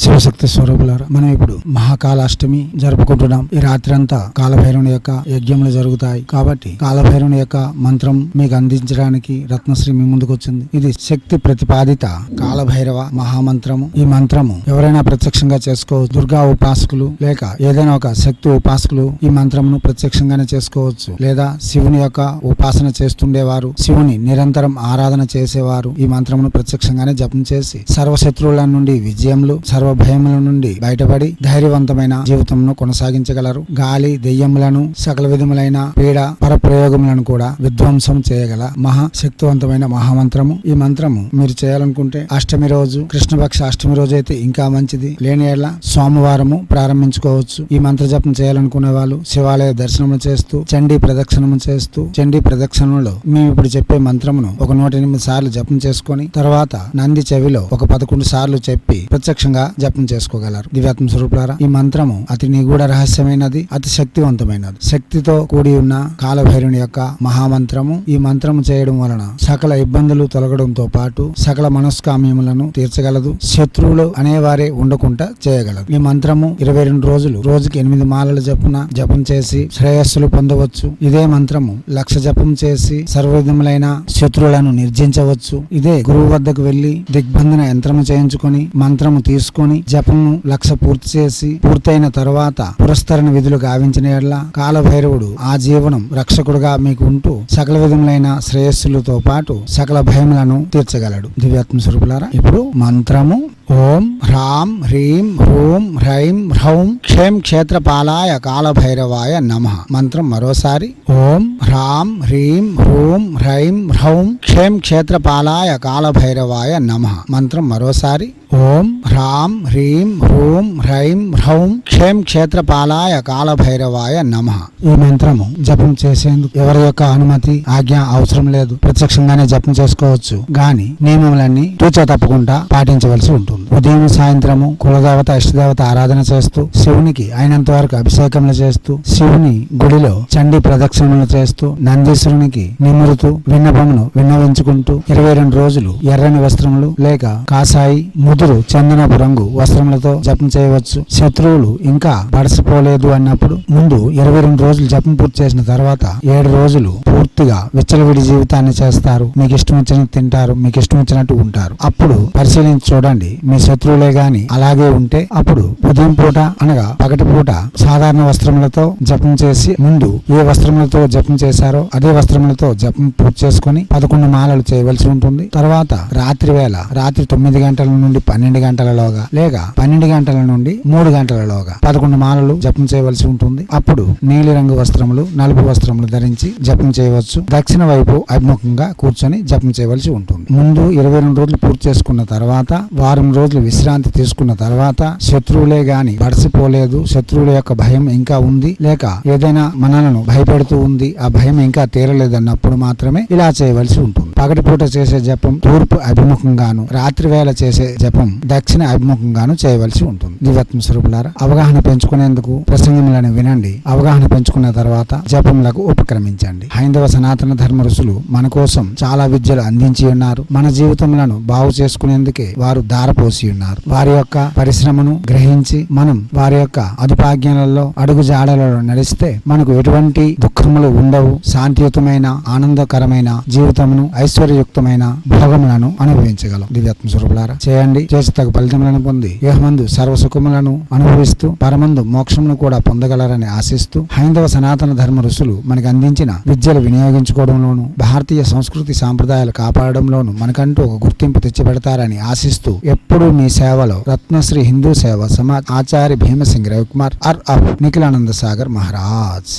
శివశక్తి స్వరూపులారా మనం ఇప్పుడు మహాకాలాష్టమి జరుపుకుంటున్నాం. ఈ రాత్రి అంతా కాలభైరవుని యొక్క యజ్ఞములు జరుగుతాయి. కాబట్టి కాలభైరవుని యొక్క మంత్రం మీకు అందించడానికి రత్నశ్రీ మీ ముందుకు వచ్చింది ఇది శక్తి ప్రతిపాదిత కాలభైరవ మహామంత్రము. ఈ మంత్రము ఎవరైనా ప్రత్యక్షంగా చేసుకోవచ్చు. దుర్గా ఉపాసకులు లేక ఏదైనా ఒక శక్తి ఉపాసకులు ఈ మంత్రమును ప్రత్యక్షంగానే చేసుకోవచ్చు. లేదా శివుని యొక్క ఉపాసన చేస్తుండేవారు శివుని నిరంతరం ఆరాధన చేసేవారు ఈ మంత్రమును ప్రత్యక్షంగానే జపం చేసి సర్వశత్రువుల నుండి విజయములు సర్వ భయముల నుండి బయటపడి ధైర్యవంతమైన జీవితంను కొనసాగించగలరు. గాలి దెయ్యములను సకల విధములైన పీడ పరప్రయోగములను కూడా విధ్వంసం చేయగల మహా శక్తివంతమైన మహామంత్రము. ఈ మంత్రము మీరు చేయాలనుకుంటే అష్టమి రోజు కృష్ణపక్ష అష్టమి రోజు అయితే ఇంకా మంచిది. లేని ఏళ్ళ సోమవారము ప్రారంభించుకోవచ్చు. ఈ మంత్ర జపం చేయాలనుకునే వాళ్ళు శివాలయ దర్శనము చేస్తూ చండీ ప్రదక్షిణము చేస్తూ చండీ ప్రదక్షిణలో మేము ఇప్పుడు చెప్పే మంత్రమును ఒక నూట ఎనిమిది సార్లు జపం చేసుకొని తర్వాత నంది చెవిలో ఒక పదకొండు సార్లు చెప్పి ప్రత్యక్షంగా జపం చేసుకోగలరు. దివ్యాత్మ స్వరూపులారా ఈ మంత్రము అతి నిగూఢ రహస్యమైనది అతి శక్తివంతమైనది. శక్తితో కూడి ఉన్న కాలభైరుని యొక్క మహామంత్రము ఈ మంత్రము చేయడం వలన సకల ఇబ్బందులు తొలగడంతో పాటు సకల మనస్కామ్యములను తీర్చగలదు శత్రువులు అనేవారే ఉండకుండా చేయగలదు. ఈ మంత్రము ఇరవై రెండు రోజులు రోజుకి ఎనిమిది మాలల జపున జపం చేసి శ్రేయస్సులు పొందవచ్చు. ఇదే మంత్రము లక్ష జపం చేసి సర్వవిధములైన శత్రువులను నిర్జించవచ్చు. ఇదే గురువు వద్దకు వెళ్ళి దిగ్బంధన యంత్రము చేయించుకొని మంత్రము తీసుకుని జపము లక్ష పూర్తి చేసి పూర్తయిన తరువాత పురస్కరణ విధులు గావించిన ఎడ్ల కాలభైరవుడు ఆ జీవనం రక్షకుడుగా మీకు ఉంటూ సకల విధములైన శ్రేయస్సులతో పాటు సకల భయములను తీర్చగలడు. దివ్యాత్మ స్వరూపులారా ఇప్పుడు మంత్రము. ఓం హ్రాం హ్రీం హ్రూం హ్రైం హ్రౌం క్షేం క్షేత్రపాలాయ కాలభైరవాయ నమ. మంత్రం మరోసారి. ఓం హ్రాం హ్రీం హ్రూం హ్రైం హ్రౌం క్షేం క్షేత్రపాలాయ కాలభైరవాయ నమ. మంత్రం మరోసారి. ఓం హ్రాం హ్రీం హ్రూం హ్రైం హ్రౌం క్షేం క్షేత్రపాలాయ కాలభైరవాయ నమ. ఈ మంత్రము జపం చేసేందుకు ఎవరి యొక్క అనుమతి ఆజ్ఞ అవసరం లేదు. ప్రత్యక్షంగానే జపం చేసుకోవచ్చు. గాని నియమములన్నీ తూచా తప్పకుండా పాటించవలసి ఉంటుంది. ఉదయం సాయంత్రము కులదేవత ఇష్టదేవత ఆరాధన చేస్తూ శివునికి అయినంత వరకు అభిషేకములు చేస్తూ శివుని గుడిలో చండీ ప్రదక్షిణలు చేస్తూ నందీశ్వరునికి నిమురుతూ విన్నపమును విన్నవించుకుంటూ ఇరవై రెండు రోజులు ఎర్రని వస్త్రములు లేక కాసాయి ముదురు చందనపు రంగు వస్త్రములతో జపం చేయవచ్చు. శత్రువులు ఇంకా పడసిపోలేదు అన్నప్పుడు ముందు ఇరవై రెండు రోజులు జపం పూర్తి చేసిన తర్వాత ఏడు రోజులు పూర్తిగా విచ్చలవిడి జీవితాన్ని చేస్తారు. మీకు ఇష్టం వచ్చినట్టు తింటారు మీకు ఇష్టం వచ్చినట్టు ఉంటారు. అప్పుడు పరిశీలించి చూడండి. మీ శత్రువులే గాని అలాగే ఉంటే అప్పుడు ఉదయం పూట అనగా పగటి పూట సాధారణ వస్త్రములతో జపం చేసి ముందు ఏ వస్త్రములతో జపం చేశారో అదే వస్త్రములతో జపం పూర్తి చేసుకుని పదకొండు మాలలు చేయవలసి ఉంటుంది. తర్వాత రాత్రి వేళ రాత్రి తొమ్మిది గంటల నుండి పన్నెండు గంటలలోగా లేక పన్నెండు గంటల నుండి మూడు గంటలలోగా పదకొండు మాలలు జపం చేయవలసి ఉంటుంది. అప్పుడు నీలిరంగు వస్త్రములు నలుపు వస్త్రములు ధరించి జపం చేయవచ్చు. దక్షిణ వైపు అభిముఖంగా కూర్చొని జపం చేయవలసి ఉంటుంది. ముందు ఇరవై రెండు రోజులు పూర్తి చేసుకున్న తర్వాత వారం రోజులు విశ్రాంతి తీసుకున్న తర్వాత శత్రువులే గాని బడసిపోలేదు. శత్రువుల యొక్క భయం ఇంకా ఉంది. లేక ఏదైనా మనలను భయపెడుతూ ఉంది. ఆ భయం ఇంకా తీరలేదన్నప్పుడు మాత్రమే ఇలా చేయవలసి ఉంటుంది. పగటిపూట చేసే జపం తూర్పు అభిముఖంగాను రాత్రి వేళ చేసే జపం దక్షిణ అభిముఖంగాను చేయవలసి ఉంటుంది. దివత్మ స్వరూపులారా అవగాహన పెంచుకునేందుకు ప్రసంగములను వినండి. అవగాహన పెంచుకున్న తర్వాత జపములకు ఉపక్రమించండి. హైందవ సనాతన ధర్మ ఋషులు మన కోసం చాలా విద్యలు అందించి ఉన్నారు. మన జీవితములను బాగు చేసుకునేందుకే వారు దారపోసి ఉన్నారు. వారి యొక్క పరిశ్రమను గ్రహించి మనం వారి యొక్క అదుపాజ్ఞలలో అడుగు జాడలలో నడిస్తే మనకు ఎటువంటి దుఃఖములు ఉండవు. శాంతియుతమైన ఆనందకరమైన జీవితమును ఐశ్వర్యయుక్తమైన భోగములను అనుభవించగలం. దివ్యాత్మ స్వరూపులారా చేయండి. చేసి తగు ఫలితములను పొంది ఏహమందు సర్వసుఖములను అనుభవిస్తూ పరమందు మోక్షమును కూడా పొందగలరని ఆశిస్తూ హైందవ సనాతన ధర్మ ఋషులు మనకు అందించిన విద్యలు వినియోగించుకోవడంలోను భారతీయ సంస్కృతి సాంప్రదాయాలు కాపాడడంలోను మనకంటూ ఒక గుర్తింపు తెచ్చిపెడతారని ఆశిస్తూ ఎప్పుడూ మీ సేవలో రత్నశ్రీ హిందూ సేవ సమాజ్ ఆచార్య భీమసింగ్ రవికుమార్ అర్ అఫ్ నిఖిలానంద సాగర్ మహారాజ్.